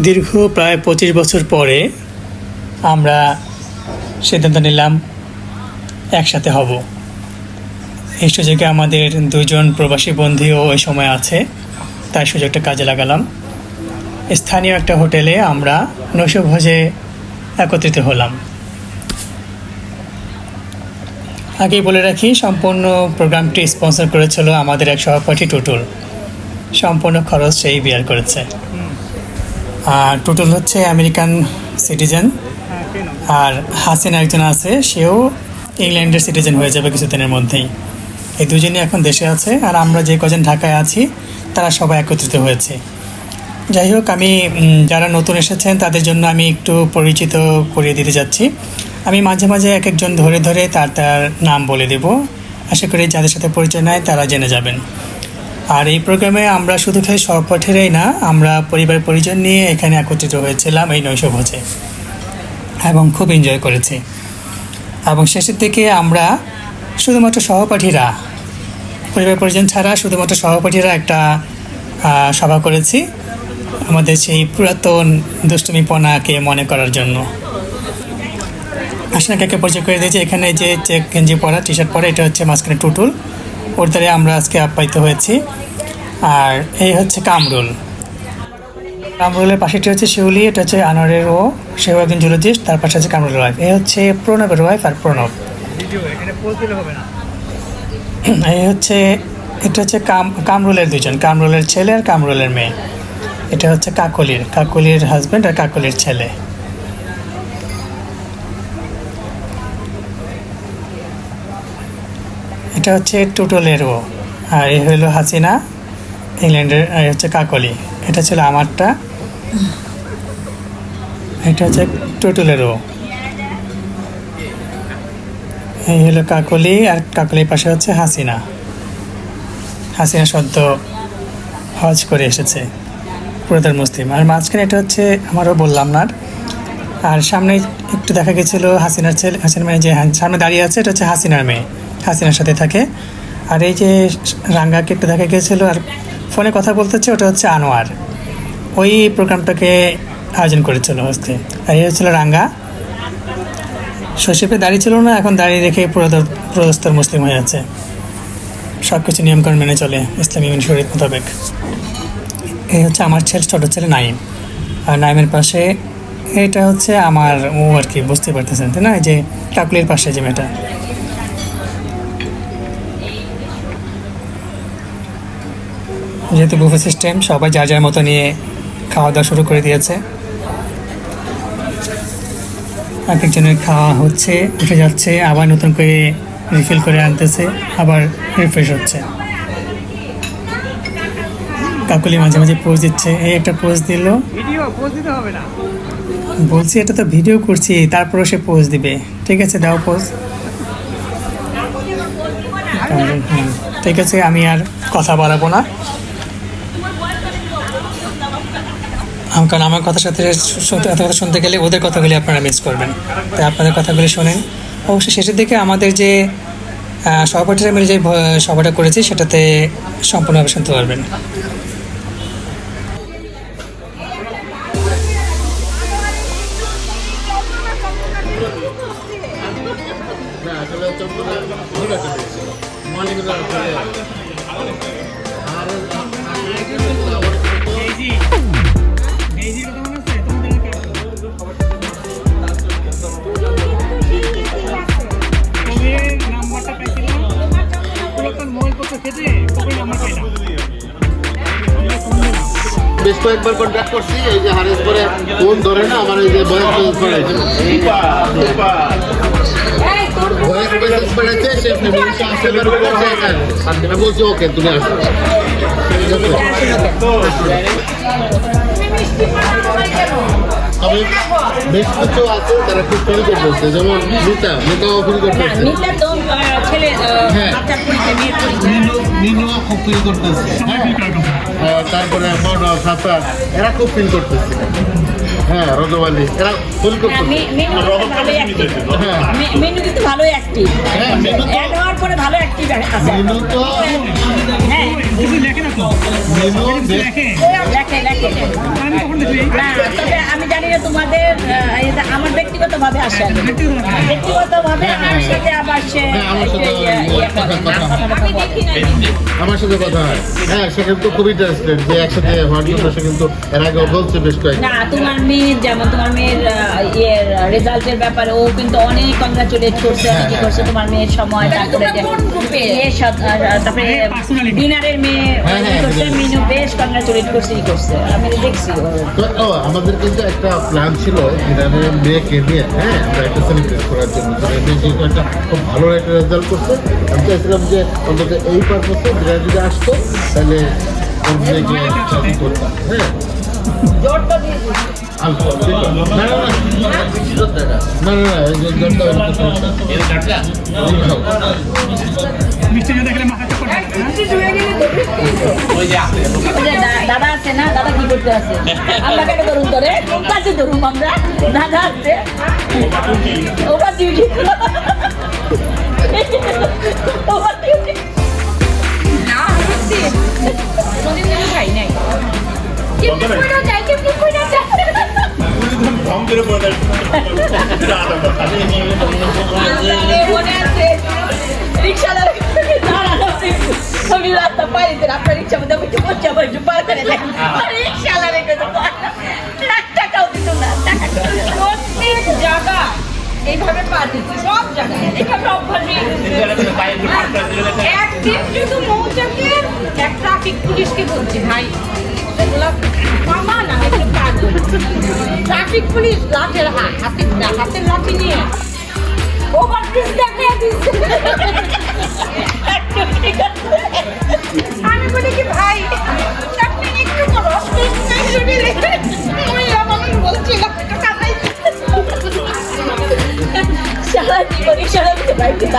দীর্ঘ প্রায় পঁচিশ বছর পরে আমরা সিদ্ধান্ত নিলাম একসাথে হব। এই সুযোগে আমাদের দুজন প্রবাসী বন্ধুও ওই সময় আছে, তাই সুযোগটা কাজে লাগালাম। স্থানীয় একটা হোটেলে আমরা নৈশভোজে একত্রিত হলাম। আগেই বলে রাখি, সম্পূর্ণ প্রোগ্রামটি স্পন্সর করেছিল আমাদের এক সহপাঠী টুটুল। সম্পূর্ণ খরচ সেই বিয়ার করেছে। আর টোটাল হচ্ছে আমেরিকান সিটিজেন আর হাসিন একজন আছে, সেও ইংল্যান্ডের সিটিজেন হয়ে যাবে কিছুদিনের মধ্যেই। এই দুজনই এখন দেশে আছে, আর আমরা যে কজন ঢাকায় আছি, তারা সবাই একত্রিত হয়েছে। যাই হোক, আমি যারা নতুন এসেছেন, তাদের জন্য আমি একটু পরিচিত করিয়ে দিতে যাচ্ছি। আমি মাঝে মাঝে এক একজন ধরে ধরে তার তার নাম বলে দেব। আশা করি যাদের সাথে পরিচয় নেয় তারা জেনে যাবেন। আর এই প্রোগ্রামে আমরা শুধু খালি সহপাঠীরাই না, আমরা পরিবার পরিজন নিয়ে এখানে একত্রিত হয়েছিলাম এই নৈশভোজে এবং খুব এনজয় করেছি। এবং শেষের দিকে আমরা শুধুমাত্র সহপাঠীরা, পরিবার পরিজন ছাড়া শুধুমাত্র সহপাঠীরা একটা সভা করেছি আমাদের সেই পুরাতন দুষ্টুমিপনাকে মনে করার জন্য। আসলে কাকে পরিচয় করে দিয়েছি, এখানে যে চেক গেঞ্জি পরা টি শার্ট পরা, এটা হচ্ছে মাঝখানে টুটুল। ওর দ্বারা আমরা আজকে আপ্যায়িত হয়েছি। আর এই হচ্ছে কামরুল। কামরুলের পাশেটি হচ্ছে শিউলি, এটা হচ্ছে আনোয়ারের ও। সেও একজন জুলজিস্ট তার পাশে আছে কামরুলের ওয়াইফ এই হচ্ছে প্রণবের ওয়াইফ আর প্রণব। এই হচ্ছে, এটা হচ্ছে কাম, কামরুলের দুজন কামরুলের ছেলে আর কামরুলের মেয়ে। এটা হচ্ছে কাকলির কাকলির হাজব্যান্ড আর কাকলির ছেলে। এটা হচ্ছে টুটলেরও আর এই হলো হাসিনা ইংল্যান্ডের হচ্ছে কাকলি। এটা ছিল আমারটা। এটা হচ্ছে টুটলেরও। এই হলো কাকলি আর কাকলির পাশে হচ্ছে হাসিনা। হাসিনা সদ্য হজ করে এসেছে পুরাতন মুসলিম। আর মাঝখানে এটা হচ্ছে আমারও বললাম না। আর সামনে একটু দেখা গেছিল হাসিনার ছেলে হাসিনার মেয়ে যে হ্যাঁ, সামনে দাঁড়িয়ে আছে এটা হচ্ছে হাসিনার মেয়ে। হাসিনার সাথে থাকে। আর এই যে রাঙ্গাকে একটু দেখা গিয়েছিল, আর ফোনে কথা বলতেছে ওটা হচ্ছে আনোয়ার। ওই প্রোগ্রামটাকে আয়োজন করেছিল হচ্ছে। আর এই হচ্ছিল রাঙ্গা। শৈশবে দাঁড়িয়ে ছিল না, এখন দাঁড়িয়ে রেখে পুরাতন পুরোস্তর মুসলিম হয়ে আছে সব কিছু নিয়মকানুন মেনে চলে, ইসলামী শরীর মোতাবেক। এই হচ্ছে আমার ছেলে, ছোটো ছেলে নাইম। আর নাইমের পাশে এটা হচ্ছে আমার ও আর কি বুঝতে পারতেছেন, তাই না? যে টাকলির পাশে যে মেয়েটা। যেহেতু বুফে সিস্টেম সবাই যার যার মতো নিয়ে খাওয়া দাওয়া শুরু করে দিয়েছে। এক একজনের খাওয়া হচ্ছে উঠে যাচ্ছে আবার নতুন করে রিফিল করে আনতেছে আবার রিফ্রেশ হচ্ছে। কাকুলি মাঝে মাঝে পোজ দিচ্ছে এই একটা পোজ দিল। বলছি এটা তো ভিডিও করছি তারপরও সে পোজ দিবে। ঠিক আছে দাও পোজ ঠিক আছে, আমি আর কথা বলাবো না। কারণ আমার কথার সাথে এত কথা শুনতে গেলে ওদের কথাগুলি আপনারা মিস করবেন। তাই আপনাদের কথাগুলি শোনেন অবশ্যই শেষের দিকে আমাদের যে সহপাঠীরা মিলে যে সভাটা করেছি, সেটাতে সম্পূর্ণভাবে শুনতে পারবেন। বেশ কন্ট্যাক্ট করছি এই যে হারেস করে ফোন ধরে না আমার এই যে বয়স চেঞ্জ পাঠাইছে ভয়েস মেসেজ পাঠাইছে সে ফ্যামিলিতে আসতে পারবে না সে একা বলছি ওকে তুমি আসো? তবে বেশ কিছু আছে তারা খুব ফিল করতেছে। যেমন মিতা মিতাও ফিল করতেছে। তো ছেলে হ্যাঁ। পরীক্ষা মেয়ের পরীক্ষা। নিনু খুব ফিল করতেছে। হ্যাঁ? তারপরে বড় সাফা এরা খুব ফিল করতেছে। হ্যাঁ রজবালি এরা ফুল হ্যাঁ, করতেছে। মেনু কিন্তু ভালোই অ্যাক্টিভ হ্যাঁ। মেনু কিন্তু ভালোই অ্যাক্টিভ হ্যাঁ মেনু তো হওয়ার পরে ভালো অ্যাক্টিভ আছে। মেনু তো হ্যাঁ। মেনু আমি না তোমাদের আমার ব্যক্তিগত ভাবে আসে ব্যক্তিগত ভাবে আমার সাথে আবার সে হ্যাঁ, আমার সাথে একটু করে। কথা হয়। আমি দেখি নাই আমার সাথে কথা হয়। হ্যাঁ সে কিন্তু খুবই ইন্টারেস্টেড যে একসাথে হওয়ার জন্য সে কিন্তু এর আগে বলছে বেশ কয়েক না তোমার মেয়ের যেমন তোমার মেয়ের ইয়ের রেজাল্টের ব্যাপারে ও কিন্তু অনেক কংগ্রাচুলেট করছে অনেক ই করছে তোমার মেয়ের সময় তারপরে ইয়ে তারপরে ডিনারের মেয়ে হ্যাঁ, হ্যাঁ, ই করছে dinner। মিনু বেশ কংগ্রাচুলেট করছে ই করছে। আমি দেখছি ওর তো ও আমাদের কিন্তু একটা প্ল্যান ছিল যেখানে মেয়েকে নিয়ে হ্যাঁ আমরা একটা সেলিব্রেট করার জন্য। যেহেতু একটা খুব ভালো একটা রেজাল্ট করছে আমি চাইছিলাম যে অন্তত এই পারপাসে বিনা যদি আসতো তাহলে ওর মেয়েকে করতাম হ্যাঁ। জোর তো দিয়ে দিছি। আলফা। না না না না না না দাদা আছে না দাদা কি করতে আছে? আমরা কেন ধরুন ধরে কাছে ধরুন আমরা। দাদা আছে। ওভার ডিউটি ওভার ডিউটি না সত্যি কোনদিন যেন খাই নাই। কেমনি কইরা যায় কেমনি কইরা যায়? মনে দাঁড়ানো আমি রাস্তা পাইতে আপনার রিক্সা মধ্যে আমি একটু বসে আমার একটু দেয় রেখে লাখ টাকাও দিত না। প্রত্যেক জায়গা এইভাবে পা দিচ্ছে। সব জায়গায় এইভাবে অভ্যাস একদিন শুধু মৌচাকে এক ট্রাফিক পুলিশকে বলছি ভাই মামা না পাগল ট্রাফিক পুলিশ লাঠের হাত হাতে হাতের লাঠি নিয়ে। ওভার ব্রিজ দেখাই দিচ্ছে।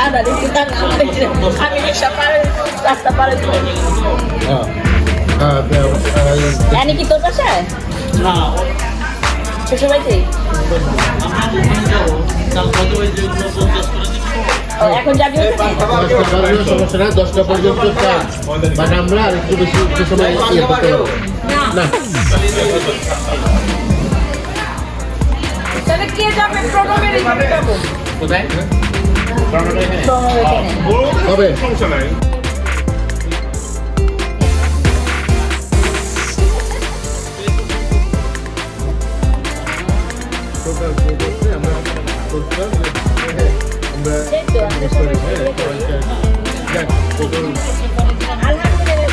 একটু দাঁড়া আমার একটু আমি রিক্সা পার রাস্তা পার জানি কি তোর বাসায়? শ্বশুর বাড়িতে? ও, এখন যাবি দশটা সমস্যা দশটা পর্যন্ত বাট আমরা আর একটু বেশি একটু সময় ইয়ে করতে পারব না। তাহলে কে যাবে? প্রণবের এইভাবে যাব তো ওখানে। হবে করি। আলহামদুলিল্লাহ।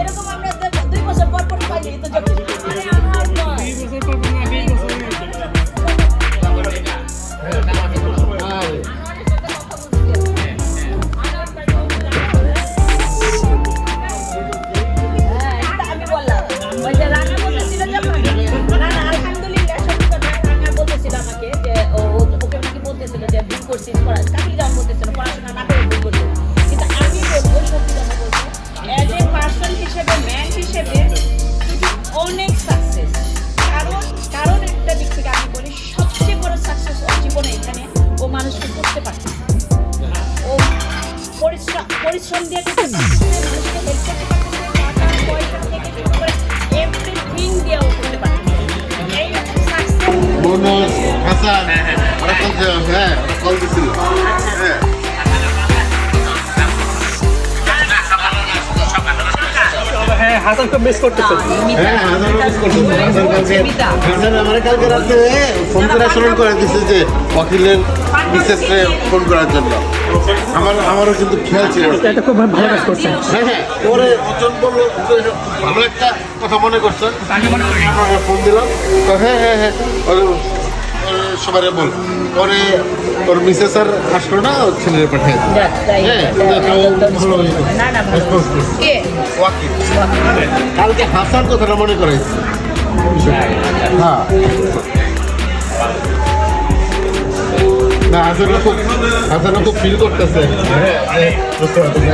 এরকম আমরা দুই বছর পর পর পাই এই তো হাসান খুব মিস করতেছে। হ্যাঁ হাসান মিস করতেছে হাসান কালকে হাসান আমার কালকে রাতে ফোন করে স্মরণ করে দিছে যে ওয়াকিলের মিসেসকে ফোন করার জন্য। আমার আমারও কিন্তু খেয়াল ছিল। এটা খুব ভালো কাজ করছেন হ্যাঁ হ্যাঁ ওরে অর্জন বলল ভালো একটা কথা মনে করছেন মনে ফোন দিলাম। তো হ্যাঁ হ্যাঁ হ্যাঁ সবাই বল। ওরে ওর মিসেস আর আসলো না ওর ছেলের পাঠিয়ে হ্যাঁ কালকে হাসান কথাটা মনে করাইছে হ্যাঁ। না হাসানও খুব হাসানও খুব ফিল করতেছে। হ্যাঁ। তুমি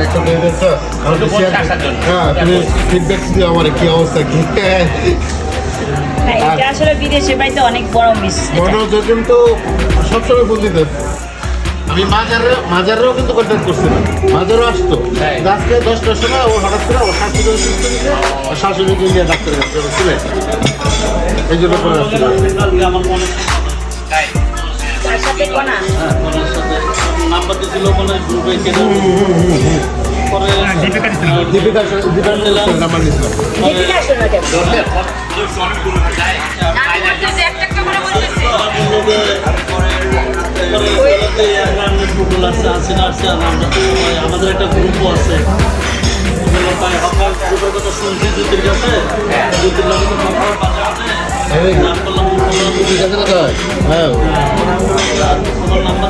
হ্যাঁ তুমি ফিডব্যাক দিও আমার কি অবস্থা। কি হ্যাঁ, এটা আসলে বিদেশে বাড়িতে অনেক বড় মিস মনোযোগ কিন্তু সবসময় দিতে। আমি মাজারে মাজারেও কিন্তু কন্ট্যাক্ট করছিলাম মাজারও আসতো। আজকে দশটার সময় ও হঠাৎ করে ওর শাশুড়ি অসুস্থ হয়েছে ওর শাশুড়িকে নিয়ে ডাক্তারের কাছে ছিলেন এই জন্য করে তার সাথে কোনা? নাম্বার দিয়েছিল বলে গ্রুপে কেটে দীপিকা দীপিকা আমাদের একটা গ্রুপও আছে গ্রুপের কথা শুনছি জ্যোতির কাছে জ্যোতির নাম করলাম হ্যাঁ। নাম্বার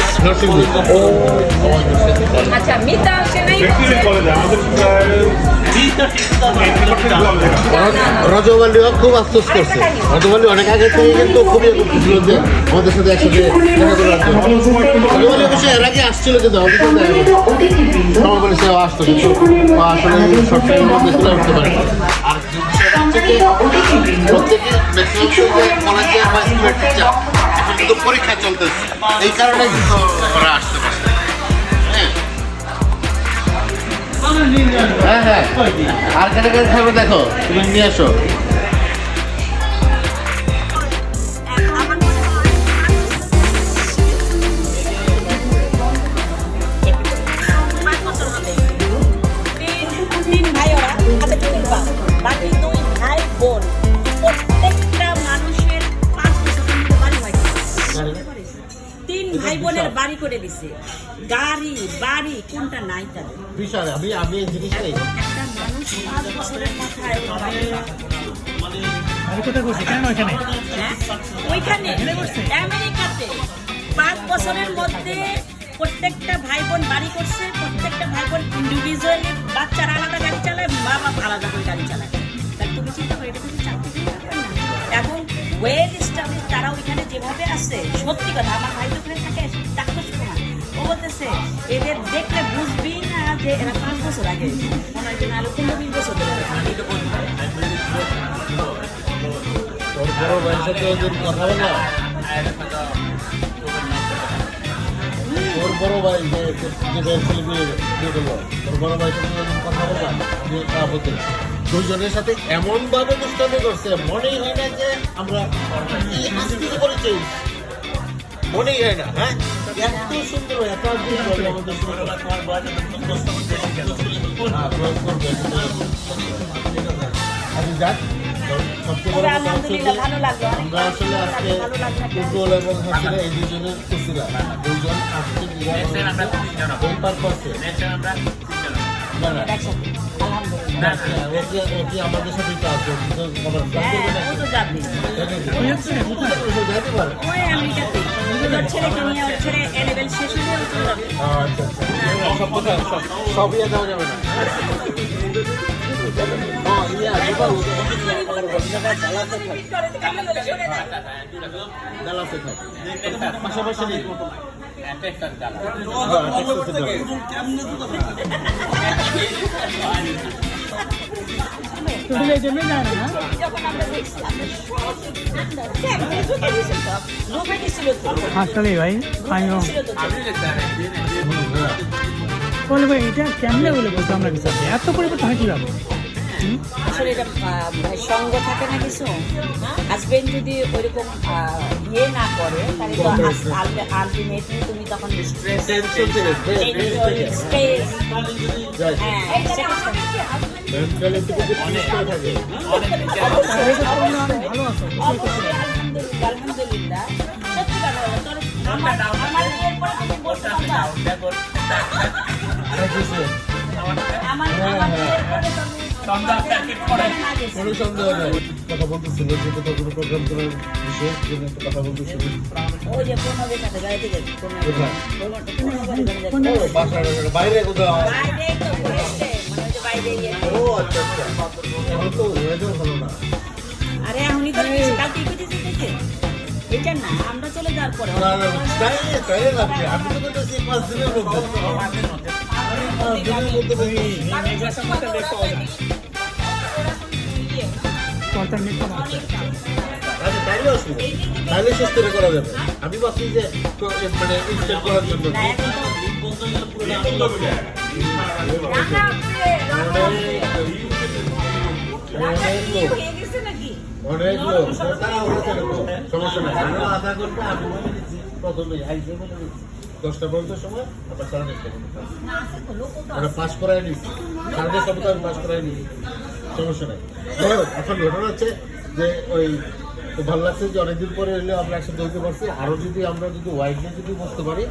আচ্ছা মিতা আসে নাই রজমান্ডিও খুব আফসোস করছে। রজমান্ডি অনেক আগে থেকে কিন্তু খুবই ছিল যে আমাদের সাথে একসাথে দেখা অবশ্য এর আগে আসছিল কিন্তু আমাদের সাথে দেখা বলে সে আসতো কিন্তু আসলে শর্ট টাইমের মধ্যে চলে আসতে পারে আর প্রত্যেকে ম্যাক্সিমাম পরীক্ষা চলতেছে। এই কারণে কিন্তু ওরা আসতে পারে হ্যাঁ। হ্যাঁ আর কেটে কেটে খাবে দেখো, তুমি নিয়ে আসো। বাড়ি করে দিছে। গাড়ি বাড়ি কোনটা নাই তাদের? বিষয় আমি আমি এই একটা মানুষ পাঁচ বছরের মাথায় হয়। হ্যাঁ? ওইখানে আমেরিকাতে। পাঁচ বছরের মধ্যে প্রত্যেকটা ভাই বোন বাড়ি করছে প্রত্যেকটা ভাই বোন ইন্ডিভিজুয়ালি বাচ্চারা আলাদা গাড়ি চালায় মা বাপ আলাদা করে গাড়ি চালায়। তাহলে তুমি চিন্তা করো এটা তুমি চাকরি করতে পারবে না। এখন ওয়েল স্টাবলিশ তারা ওইখানে যেভাবে আছে সত্যি কথা আমার ভাই তো এদের দেখলে বুঝবি না যে এরা পাঁচ বছর আগে মনে হয় যে নাহলে পনেরো বিশ বছর বড় তোর বড় কথা দুজনের সাথে এমন ভাবে দুষ্টামি করছে, মনেই হয় না যে আমরা আজকে মনেই হয় না হ্যাঁ? এত সুন্দর এত। আচ্ছা, আমরা আসলে আজকে ফুটবল এবং হাসিনা এই দুজনের খুশিরা দুজন আসছে পারপাসে না না। আমাদের সাথে হ্যাঁ আচ্ছা আচ্ছা সবই দেওয়া যাবে না ইয়া, দিয়েছেন তো লোকে ছিল তো আসলে ভাই, আমিও। ছিল তো বলে ভাই এটা কেমনে বলে বলতো আমরা কিছু এত পরিবর্তন হয় কীভাবে? আসলে এটা সঙ্গ থাকে না কিছু? হাজবেন্ড যদি ওইরকম ইয়ে না করে তাহলে তো আলটিমেটলি তুমি তখন স্ট্রেস আলহামদুলিল্লাহ সত্যি কথা তোর আমার আমার বিয়ের পরে তুমি বলতে পারবা. আমার আমার বিয়ের পরে তুমি কোনো সন্দেহ নেই। কথা বলতেছিল যে কোথাও কোনো প্রোগ্রাম করার বিষয়ে জন্য একটা কথা বলতেছিল ওই যে কোনো বেটাতে গাড়িতে গেছে কোনো কোথায়? কোনো ও, বাসার বাইরে কোথাও? তো ঘুরেছে ওই যে বাইরে ও আচ্ছা আচ্ছা। এখন তো ওয়েদার ভালো না। আরে এখনই করে কালকে ইকুইটি দিতেছে এটা না আমরা চলে যাওয়ার পরে। না, না, তাই তাই লাগছে আমি তো বলতেছি পাঁচ দিনের মধ্যে। তাইলে সুস্থ করা যাবে আমি ভাবছি যে মানে ইনস্টেন্ট করার জন্য অনেক লোক। সমস্যা নাই আধা ঘণ্টা প্রথমে দশটা পর্যন্ত সময়, আবার সাড়ে দশটা পর্যন্ত। না তো ওরা পাস করাই নিচ্ছি সাড়ে দশটা পর্যন্ত আমি পাস নিচ্ছি সমস্যা নাই। এখন ঘটনা হচ্ছে যে ওই ভালো লাগছে যে অনেকদিন পরে এলে আমরা একসাথে হইতে পারছি। আরও যদি আমরা যদি ওয়াইডলি যদি বসতে পারি